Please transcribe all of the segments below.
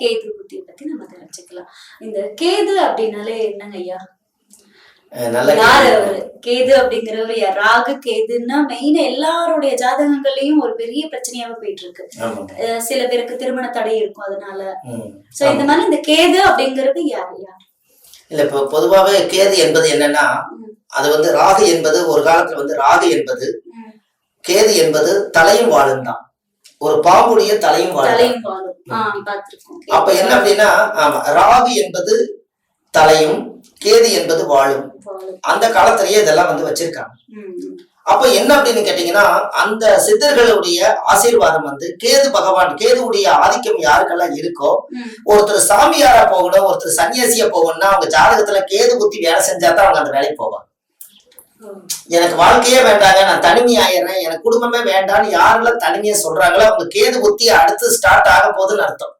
கேது புத்தியை பத்தி நம்ம தெரிஞ்சுக்கலாம். இந்த கேது அப்படின்னாலே என்னங்க ஐயா? கேது. அப்படிங்கிறவர் யார்? ராகு கேதுன்னா மெயினா எல்லாருடைய ஜாதகங்கள்லயும் ஒரு பெரிய பிரச்சனையாவே போயிட்டு இருக்கு சில பேருக்கு திருமண தடை இருக்கும் அதனால. சோ இந்த மாதிரி இந்த கேது அப்படிங்கிறது யாரு யார் இல்ல இப்போ பொதுவாவே கேது என்பது என்னன்னா. அது வந்து ராகு என்பது ஒரு காலத்துல வந்து ராகு என்பது. கேது என்பது தலையும் வாழும் தான் ஒரு பாம்புடைய தலையும் வாழும் தலையும் அப்ப என்ன அப்படின்னா ஆமா ராகு என்பது தலையும் கேது என்பது வாழும். அந்த காலத்திலேயே இதெல்லாம் வந்து வச்சிருக்காங்க. அப்ப என்ன அப்படின்னு கேட்டீங்கன்னா அந்த சித்தர்களுடைய ஆசீர்வாதம் வந்து கேது பகவான் கேதுவுடைய ஆதிக்கம் யாருக்கெல்லாம் இருக்கோ. ஒருத்தர் சாமியாரா போகணும் ஒருத்தர் சன்னியாசியா போகணும்னா அவங்க ஜாதகத்துல கேது புத்தி வேலை செஞ்சா தான் அவங்க அந்த வேலைக்கு போவாங்க. எனக்கு வாழ்க்கையே வேண்டாங்க நான் தனிமையாயிடுறேன். எனக்கு குடும்பமே வேண்டாம்னு யாரெல்லாம் தனிமையை சொல்றாங்களோ அவங்க கேது புத்தி அடுத்து ஸ்டார்ட் ஆக போகுதுன்னு அர்த்தம்.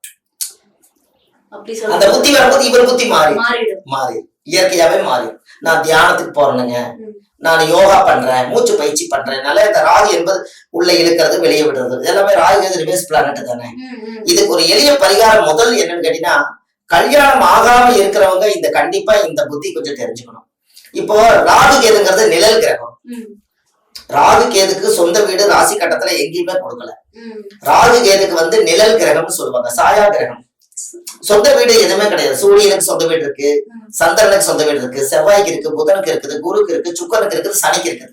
அந்த புத்தி வரும்போது இவர் புத்தி மாறி. மாறி இயற்கையாவே மாறி நான் தியானத்துக்கு போறேனுங்க. நான் யோகா பண்றேன் மூச்சு பயிற்சி பண்றேனால இந்த ராகு என்பது உள்ள இழுக்கிறது வெளியே விடுறது. எல்லாமே ராகு ரிவர்ஸ் பிளானட் தானே. இதுக்கு ஒரு எளிய பரிகாரம் முதல் என்னன்னு கேட்டீங்கன்னா கல்யாணம் ஆகாம இருக்கிறவங்க இந்த கண்டிப்பா இந்த புத்தி கொஞ்சம் தெரிஞ்சுக்கணும். இப்போ ராகு கேதுங்கிறது நிழல் கிரகம். ராகு கேதுக்கு சொந்த வீடு ராசி கட்டத்துல எங்கேயுமே கொடுக்கல. ராகு கேதுக்கு வந்து நிழல் கிரகம்னு சொல்லுவாங்க சாயா கிரகம். சொந்த வீடு எதுவுமே கிடையாது. சூரியனுக்கு சொந்த வீடு இருக்கு. சந்திரனுக்கு சொந்த வீடு இருக்கு செவ்வாய்க்கு இருக்கு புதனுக்கு இருக்குது குருக்கு இருக்கு சுக்கரனுக்கு இருக்குது சனிக்கு இருக்குது.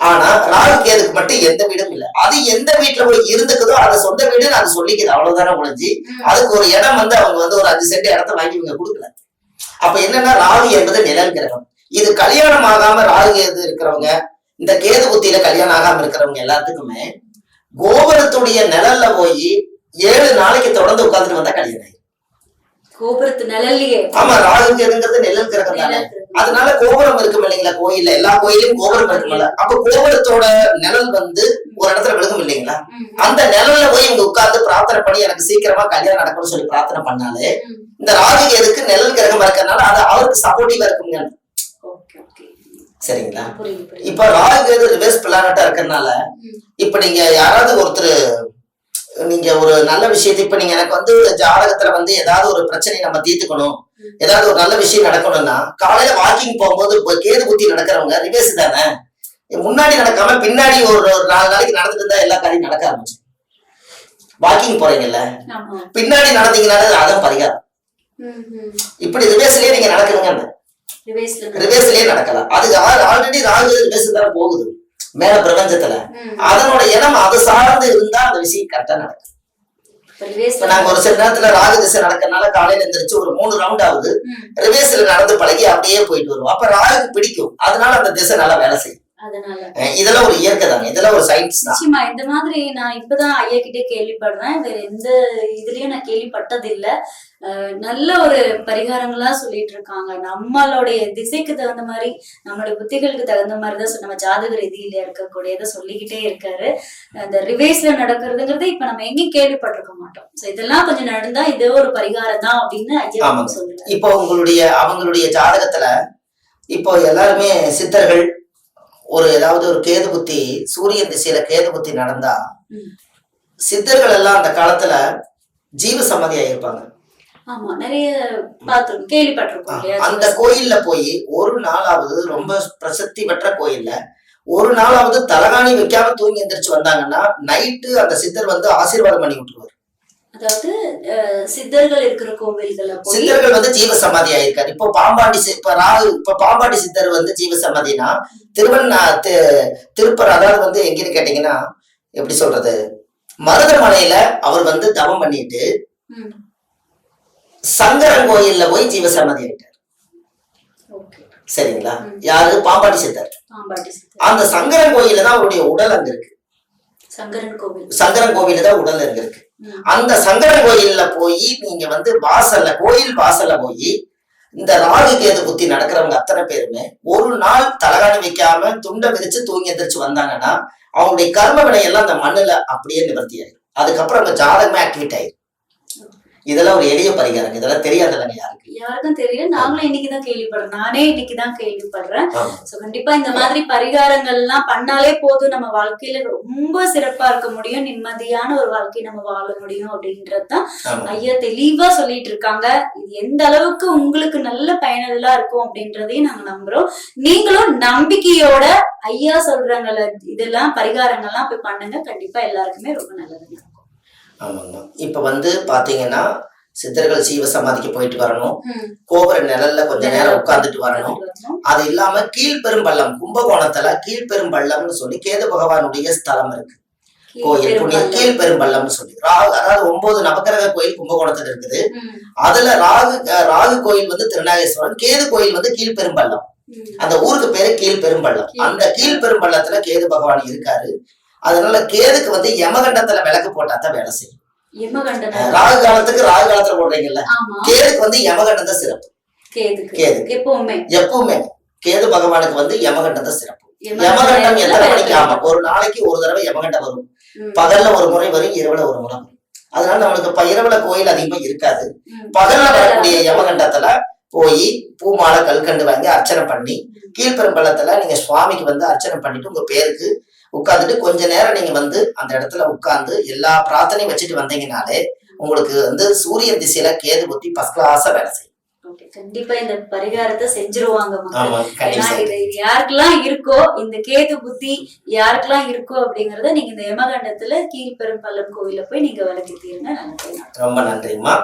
ஆனா ராகு கேதுக்கு மட்டும் எந்த வீடும் இல்ல. அது எந்த வீட்டுல போய் இருந்துக்குதோ அது சொந்த வீடுன்னு அது சொல்லிக்குது அவ்வளவுதானே முடிஞ்சு. அதுக்கு ஒரு இடம் வந்து அவங்க வந்து ஒரு அஞ்சு சென்ட் இடத்த வாங்கி இவங்க கொடுக்கல. அப்ப என்னன்னா ராகு என்பது நிழல் கிரகம். இது கல்யாணம் ஆகாம ராகு கேது இருக்கிறவங்க இந்த கேது புத்தியில கல்யாணம் ஆகாம இருக்கிறவங்க எல்லாத்துக்குமே கோபுரத்துடைய நிழல்ல போய் ஏழு நாளைக்கு தொடர்ந்து உட்கார்ந்துட்டு வந்தா கல்யாணம் ஆயிரும். கோபுரத்து நிழல்லையே. ஆமா ராகு கேதுங்கிறது நிழல் கிரகம் தானே. அதனால கோபுரம் இருக்கும் இல்லைங்களா? கோயில்ல எல்லா கோயிலும் கோபுரம் இருக்கும்ல. அப்ப கோபுரத்தோட நிழல் வந்து ஒரு இடத்துல விழுகும் இல்லைங்களா? அந்த நிழல்ல போய் இவங்க உட்கார்ந்து பிரார்த்தனை பண்ணி எனக்கு சீக்கிரமா கல்யாணம் நடக்கணும்னு சொல்லி பிரார்த்தனை பண்ணாலே. இந்த ராகு கேதுக்கு நிழல் கிரகம் இருக்கறனால அது அவருக்கு சப்போர்ட்டிவா இருக்குங்க சரிங்களா? இப்ப ராகு கேது ரிவர்ஸ் பிளானட்டா இருக்கறனால ம். இப்ப நீங்க யாராவது ஒருத்தர் நீங்க ஒரு நல்ல விஷயத்தை இப்ப நீங்க எனக்கு வந்து ஜாதகத்துல வந்து ஏதாவது ஒரு பிரச்சனை நம்ம தீர்த்துக்கணும். ஏதாவது ஒரு நல்ல விஷயம் நடக்கணும்னா காலையில வாக்கிங் போகும்போது இப்ப கேது புத்தி நடக்கிறவங்க ரிவர்ஸ் தானே? முன்னாடி நடக்காம பின்னாடி ஒரு ஒரு நாலு நாளைக்கு நடந்துட்டு இருந்தா எல்லா காரியம் நடக்க ஆரம்பிச்சு வாக்கிங் போறீங்கல்ல? பின்னாடி நடந்தீங்கனாலே அதான் பரிகாரம். இப்படி ரிவர்ஸ்லயே நீங்க நடக்கணுங்க ரிவேஸ்ல. ரிவர்ஸ்லயே நடக்கலாம். அது ஆல்ரெடி ராகு ரிவர்ஸ் தான் போகுது. மேல பிரபஞ்சத்துல. அதனோட இனம் அது சார்ந்து இருந்தா அந்த விஷயம் கரெக்டா நடக்கும். இப்ப ரிவேஸ்ல நாங்க ஒரு சில நேரத்துல ராகு திசை நடக்கறனால காலையில எந்திரிச்சு ஒரு மூணு ரவுண்ட் ஆகுது. ம். ரிவர்ஸ்ல நடந்து பழகி அப்படியே போயிட்டு வருவோம். அப்ப ராகுக்கு பிடிக்கும். அதனால அந்த திசை நல்லா வேலை செய்யும். இதெல்லாம் ஒரு இயற்கை தாங்க. இதெல்லாம் ஒரு சயின்ஸ் தான். நிச்சயமா இந்த மாதிரி நான் இப்பதான் ஐயா கிட்டே கேள்விப்படுறேன். வேற எந்த இதுலயும் நான் கேள்விப்பட்டது இல்ல நல்ல ஒரு பரிகாரங்களா சொல்லிட்டு இருக்காங்க. நம்மளுடைய திசைக்கு தகுந்த மாதிரி நம்மளுடைய புத்திகளுக்கு தகுந்த மாதிரி தான் நம்ம ஜாதக ரீதியில இருக்கக்கூடியதை சொல்லிக்கிட்டே இருக்காரு. அந்த ரிவேஸ்ல நடக்கிறதுங்கிறது இப்ப நம்ம எங்கேயும் கேள்விப்பட்டிருக்க மாட்டோம். சோ இதெல்லாம் கொஞ்சம் நடந்தா இதே ஒரு பரிகாரம் தான் அப்படின்னு ஐயா. சொல்லுங்க இப்போ உங்களுடைய அவங்களுடைய ஜாதகத்துல இப்போ எல்லாருமே சித்தர்கள் ஒரு ஏதாவது ஒரு கேது புத்தி சூரிய திசையில கேது புத்தி நடந்தா. சித்தர்கள் எல்லாம் அந்த காலத்துல ஜீவ கேள்விப்பட்டிருக்கோம் இல்லையா? அந்த கோயில்ல போய் ஒரு நாளாவது ரொம்ப பிரசித்தி பெற்ற கோயில்ல ஒரு நாளாவது தலகாணி வைக்காம தூங்கி எந்திரிச்சு வந்தாங்கன்னா நைட்டு அந்த சித்தர் வந்து ஆசீர்வாதம் பண்ணி விட்டுருவாரு. அதாவது சித்தர்கள் இருக்கிற கோவில்களை சித்தர்கள் வந்து ஜீவ சமாதி ஆயிருக்காரு இப்போ பாம்பாண்டி இப்ப ராகு இப்ப பாம்பாண்டி சித்தர் வந்து ஜீவ சமாதினா திருவண்ணா திருப்பர் அதாவது வந்து எங்கன்னு கேட்டீங்கன்னா எப்படி சொல்றது? மருதமலையில அவர் வந்து தவம் பண்ணிட்டு சங்கரன் கோயில்ல போய் ஜீவ சமாதி ஆயிட்டார். சரிங்களா. யாரு? பாம்பாட்டி சித்தர். அந்த சங்கரன் கோயில்ல தான் அவருடைய உடல் அங்க இருக்கு. சங்கரன் கோவில். சங்கரன் கோவில்ல தான் உடல் அங்க இருக்கு. அந்த சங்கரன் கோயில்ல போய் நீங்க வந்து வாசல்ல கோயில் வாசல்ல போய் இந்த ராகு கேது புத்தி நடக்கிறவங்க அத்தனை பேருமே ஒரு நாள் தலகாணி வைக்காம துண்டை விரிச்சு தூங்கி எந்திரிச்சு வந்தாங்கன்னா அவங்களுடைய கர்ம வினை அந்த மண்ணுல அப்படியே நிவர்த்தி ஆயிடும் அதுக்கப்புறம் அந்த ஜாதகமே ஆக்டிவேட் ஆயிடும் இதெல்லாம் ஒரு எளிய பரிகாரம். இதெல்லாம் தெரியாதுல்லங்க யாருக்கு யாருக்கும் தெரியல. நாங்களும் இன்னைக்குதான் கேள்விப்படுறோம். நானே இன்னைக்குதான் கேள்விப்படுறேன். சோ கண்டிப்பா இந்த மாதிரி பரிகாரங்கள் எல்லாம் பண்ணாலே போதும். நம்ம வாழ்க்கையில ரொம்ப சிறப்பா இருக்க முடியும். நிம்மதியான ஒரு வாழ்க்கை நம்ம வாழ முடியும் அப்படின்றதுதான். ஐயா தெளிவா சொல்லிட்டு இருக்காங்க. இது எந்த அளவுக்கு உங்களுக்கு நல்ல பயனுள்ளா இருக்கும் அப்படின்றதையும் நாங்க நம்புறோம். நீங்களும் நம்பிக்கையோட ஐயா சொல்றாங்கல்ல இதெல்லாம் பரிகாரங்கள்லாம் போய் பண்ணுங்க. கண்டிப்பா எல்லாருக்குமே ரொம்ப நல்லதுங்க. ஆமாங்கம்மா இப்ப வந்து பாத்தீங்கன்னா சித்தர்கள் சீவ சமாதிக்கு போயிட்டு வரணும். கோபுர நிழல்ல கொஞ்ச நேரம் உட்கார்ந்துட்டு வரணும். அது இல்லாம கீழ்பெரும்பள்ளம் கும்பகோணத்துல கீழ்பெரும்பள்ளம்னு சொல்லி கேது பகவானுடைய ஸ்தலம் இருக்கு. கோயில் புண்ணிய கீழ்பெரும்பள்ளம்னு சொல்லி. ராகு அதாவது ஒன்பது நவக்கிரக கோயில் கும்பகோணத்துல இருக்குது. அதுல ராகு ராகு கோயில் வந்து திருநாகேஸ்வரன் கேது கோயில் வந்து கீழ்பெரும்பள்ளம். அந்த ஊருக்கு பேரு கீழ்பெரும்பள்ளம். அந்த கீழ்பெரும்பள்ளத்துல கேது பகவான் இருக்காரு. அதனால கேதுக்கு வந்து யமகண்டத்துல விளக்கு போட்டா தான் வேலை செய்யும். ராகு காலத்துக்கு ராகு காலத்துல போடுறீங்கல்ல கேதுக்கு வந்து யமகண்டம் தான் சிறப்பு. கேதுக்கு. எப்பவுமே. எப்பவுமே. கேது பகவானுக்கு வந்து யமகண்டம் தான் சிறப்பு. யமகண்டம் எத்தனை மணிக்கு ஆமா ஒரு நாளைக்கு ஒரு தடவை யமகண்டம் வரும். பகல்ல ஒரு முறை வரும் இரவுல ஒரு முறை வரும். அதனால நம்மளுக்கு இப்ப இரவுல கோயில் அதிகமா இருக்காது. பகல்ல வரக்கூடிய யமகண்டத்துல போய் பூமாலை கல்கண்டு வாங்கி அர்ச்சனை பண்ணி கீழ்பெரும்பள்ளத்துல நீங்க சுவாமிக்கு வந்து அர்ச்சனை பண்ணிட்டு உங்க பேருக்கு உட்கார்ந்துட்டு கொஞ்ச நேரம் நீங்க வந்து அந்த இடத்துல உட்கார்ந்து எல்லா பிரார்த்தனையும் வச்சுட்டு வந்தீங்கனாலே உங்களுக்கு வந்து சூரியன் திசையில கேது புத்தி ஃபர்ஸ்ட் கிளாஸா வேலை செய்யும். கண்டிப்பா இந்த பரிகாரத்தை செஞ்சிருவாங்க யாருக்கெல்லாம் இருக்கோ இந்த கேது புத்தி யாருக்கெல்லாம் இருக்கோ அப்படிங்கறத நீங்க இந்த யமகண்டத்துல கீழ்பெரும்பள்ளம் கோவில போய் நீங்க விளக்கி தீருங்க. ரொம்ப நன்றிம்மா.